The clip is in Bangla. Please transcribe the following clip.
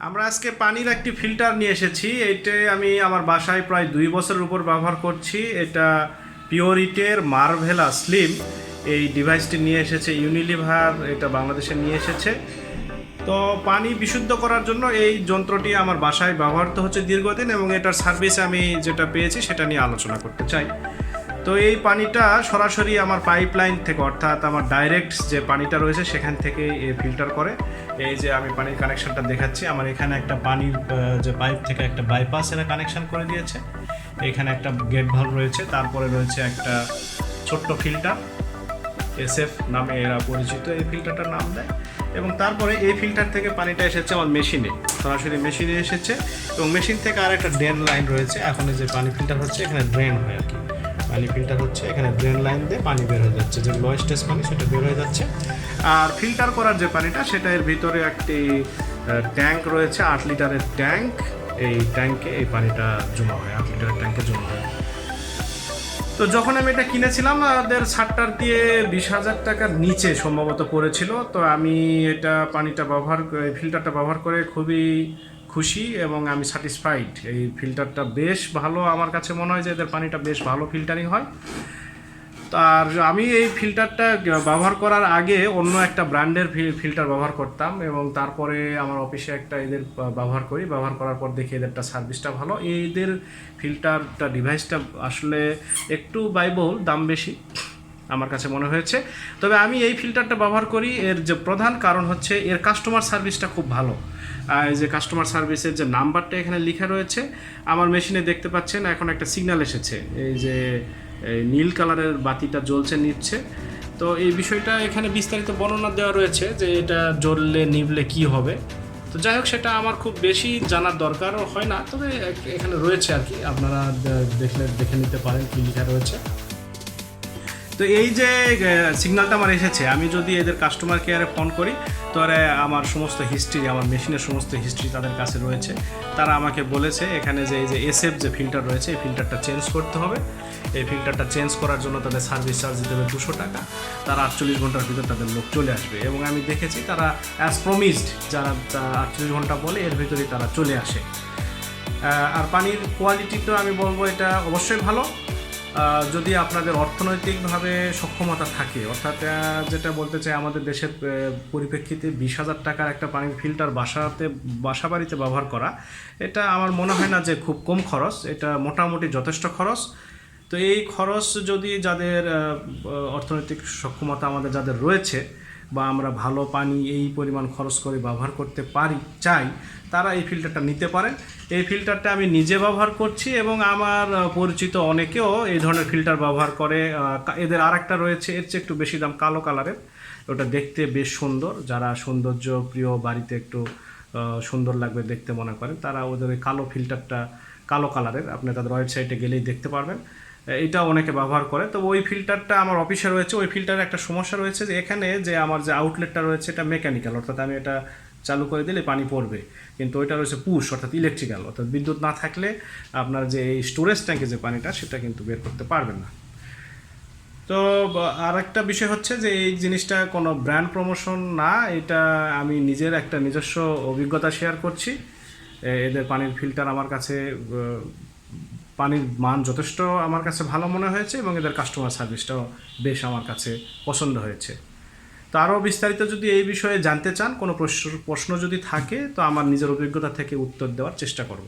আমরা আজকে পানির একটি ফিল্টার নিয়ে এসেছি। এইটা আমি আমার বাসায় প্রায় দুই বছরের উপর ব্যবহার করছি। এটা পিওরিটের মার্ভেলা স্লিম। এই ডিভাইসটি নিয়ে এসেছে ইউনিলিভার, এটা বাংলাদেশে নিয়ে এসেছে। তো পানি বিশুদ্ধ করার জন্য এই যন্ত্রটি আমার বাসায় ব্যবহৃত হচ্ছে দীর্ঘদিন এবং এটার সার্ভিস আমি যেটা পেয়েছি সেটা নিয়ে আলোচনা করতে চাই। তো এই পানিটা সরাসরি আমার পাইপ লাইন থেকে, অর্থাৎ আমার ডাইরেক্ট যে পানিটা রয়েছে সেখান থেকে ফিল্টার করে। এই যে আমি পানির কানেকশনটা দেখাচ্ছি, আমার এখানে একটা পানির যে পাইপ থেকে একটা বাইপাস এরা কানেকশন করে দিয়েছে। এখানে একটা গেট ভাল্ব রয়েছে, তারপরে রয়েছে একটা ছোট্ট ফিল্টার এসএফ নামে এরা পরিচিত, এই ফিল্টারটার নাম দেয়। এবং তারপরে এই ফিল্টার থেকে পানিটা এসেছে আমার মেশিনে সরাসরি মেশিনে এসেছে। এবং মেশিন থেকে আর একটা ড্রেন লাইন রয়েছে, এখন যে পানি ফিল্টার হচ্ছে, এখানে ড্রেন হয় আর কি। পানি ফিল্টার হচ্ছে, এখানে ড্রেন লাইন দিয়ে পানি বের হয়ে যাচ্ছে। যে লয়েস্টেস পানি, সেটা বের হয়ে যাচ্ছে। আর ফিল্টার করার যে পানিটা, সেটা এর ভিতরে একটি ট্যাঙ্ক রয়েছে, আট লিটারের ট্যাঙ্ক এই ট্যাঙ্কে এই পানিটা জমা হয়, আট লিটারের ট্যাঙ্কে জমা হয়। তো যখন আমি এটা কিনেছিলাম ওদের ছাড়টার দিয়ে বিশ হাজার টাকার নিচে সম্ভবত পড়েছিল। তো আমি এটা পানিটা ব্যবহার ফিল্টারটা ব্যবহার করে খুবই খুশি এবং আমি স্যাটিসফাইড এই ফিল্টারটা বেশ ভালো আমার কাছে মনে হয় যে এদের পানিটা বেশ ভালো ফিল্টারিং হয়। আর আমি এই ফিল্টারটা ব্যবহার করার আগে অন্য একটা ব্র্যান্ডের ফিল্টার ব্যবহার করতাম এবং তারপরে আমার অফিসে একটা এদের ব্যবহার করি। ব্যবহার করার পর দেখি এদেরটা সার্ভিসটা ভালো। এদের ফিল্টারটা ডিভাইসটা আসলে একটু ব্যয়বহুল দাম বেশি। আমার কাছে মনে হয়েছে। তবে আমি এই ফিল্টারটা ব্যবহার করি, এর যে প্রধান কারণ হচ্ছে এর কাস্টমার সার্ভিসটা খুব ভালো। এই যে কাস্টমার সার্ভিসের যে নাম্বারটা এখানে লেখা রয়েছে, আমার মেশিনে দেখতে পাচ্ছেন, এখন একটা সিগন্যাল এসেছে। এই যে নীল কালারের বাতিটা জ্বলছে নিচ্ছে। তো এই বিষয়টা এখানে বিস্তারিত বর্ণনা দেওয়া রয়েছে যে এটা জ্বললে নিভলে কি হবে। তো যাই হোক, সেটা আমার খুব বেশি জানার দরকারও হয় না, তবে এখানে রয়েছে আর কি। আপনারা দেখলে, দেখে নিতে পারেন কি লেখা রয়েছে। তো এই যে সিগন্যালটা আমার এসেছে, আমি যদি এদের কাস্টমার কেয়ারে ফোন করি তো এরা আমার সমস্ত হিস্ট্রি আমার মেশিনের সমস্ত হিস্ট্রি তাদের কাছে রয়েছে। তারা আমাকে বলেছে, এখানে যে, এই যে এসএফ যে ফিল্টার রয়েছে, এই ফিল্টারটা চেঞ্জ করতে হবে। এই ফিল্টারটা চেঞ্জ করার জন্য তাদের সার্ভিস চার্জ দিতে হবে দুশো টাকা। তারা আটচল্লিশ ঘণ্টার ভিতর তাদের লোক চলে আসবে। এবং আমি দেখেছি তারা অ্যাজ প্রমিসড যারা আটচল্লিশ ঘণ্টা বলে, এর ভিতরেই তারা চলে আসে। আর পানির কোয়ালিটি তো আমি বলব এটা অবশ্যই ভালো। যদি আপনাদের অর্থনৈতিকভাবে সক্ষমতা থাকে, অর্থাৎ যেটা বলতে চাই আমাদের দেশের পরিপ্রেক্ষিতে বিশ হাজার টাকার একটা পানির ফিল্টার বাসাতে, বাসা বাড়িতে ব্যবহার করা, এটা আমার মনে হয় না যে খুব কম খরচ, এটা মোটামুটি যথেষ্ট খরচ। তো এই খরচ যদি যাদের অর্থনৈতিক সক্ষমতা আমাদের, যাদের রয়েছে বা আমরা ভালো পানি এই পরিমাণ খরচ করে ব্যবহার করতে পারি, চাই, তারা এই ফিল্টারটা নিতে পারেন। এই ফিল্টারটা আমি নিজে ব্যবহার করছি এবং আমার পরিচিত অনেকেও এই ধরনের ফিল্টার ব্যবহার করে এদের আরেকটা রয়েছে, এর চেয়ে একটু বেশি দাম কালো কালারের। ওটা দেখতে বেশ সুন্দর। যারা সৌন্দর্য প্রিয় বাড়িতে একটু সুন্দর লাগবে দেখতে মনে করেন, তারা ওদের কালো ফিল্টারটা কালো কালারের। আপনি তাদের ওয়েবসাইটে গেলেই দেখতে পারবেন। এটা অনেকে ব্যবহার করে। তো ওই ফিল্টারটা আমার অফিসে রয়েছে। ওই ফিল্টারে একটা সমস্যা রয়েছে যে, এখানে যে আমার যে আউটলেটটা রয়েছে, এটা মেকানিক্যাল অর্থাৎ আমি এটা চালু করে দিলে পানি পড়বে। কিন্তু ওইটা রয়েছে পুশ অর্থাৎ ইলেকট্রিক্যাল অর্থাৎ বিদ্যুৎ না থাকলে আপনার যে এই স্টোরেজ ট্যাঙ্কে যে পানিটা, সেটা কিন্তু বের করতে পারবেন না। তো আর একটা বিষয় হচ্ছে যে, এই জিনিসটা কোনো ব্র্যান্ড প্রমোশন না। এটা আমি নিজের একটা নিজস্ব অভিজ্ঞতা শেয়ার করছি। এদের পানির ফিল্টার আমার কাছে পানির মান যথেষ্ট আমার কাছে ভালো মনে হয়েছে এবং এদের কাস্টমার সার্ভিসটাও বেশ আমার কাছে পছন্দ হয়েছে। তো আরও বিস্তারিত যদি এই বিষয়ে জানতে চান, কোনো প্রশ্ন প্রশ্ন যদি থাকে, তো আমার নিজের অভিজ্ঞতা থেকে উত্তর দেওয়ার চেষ্টা করব।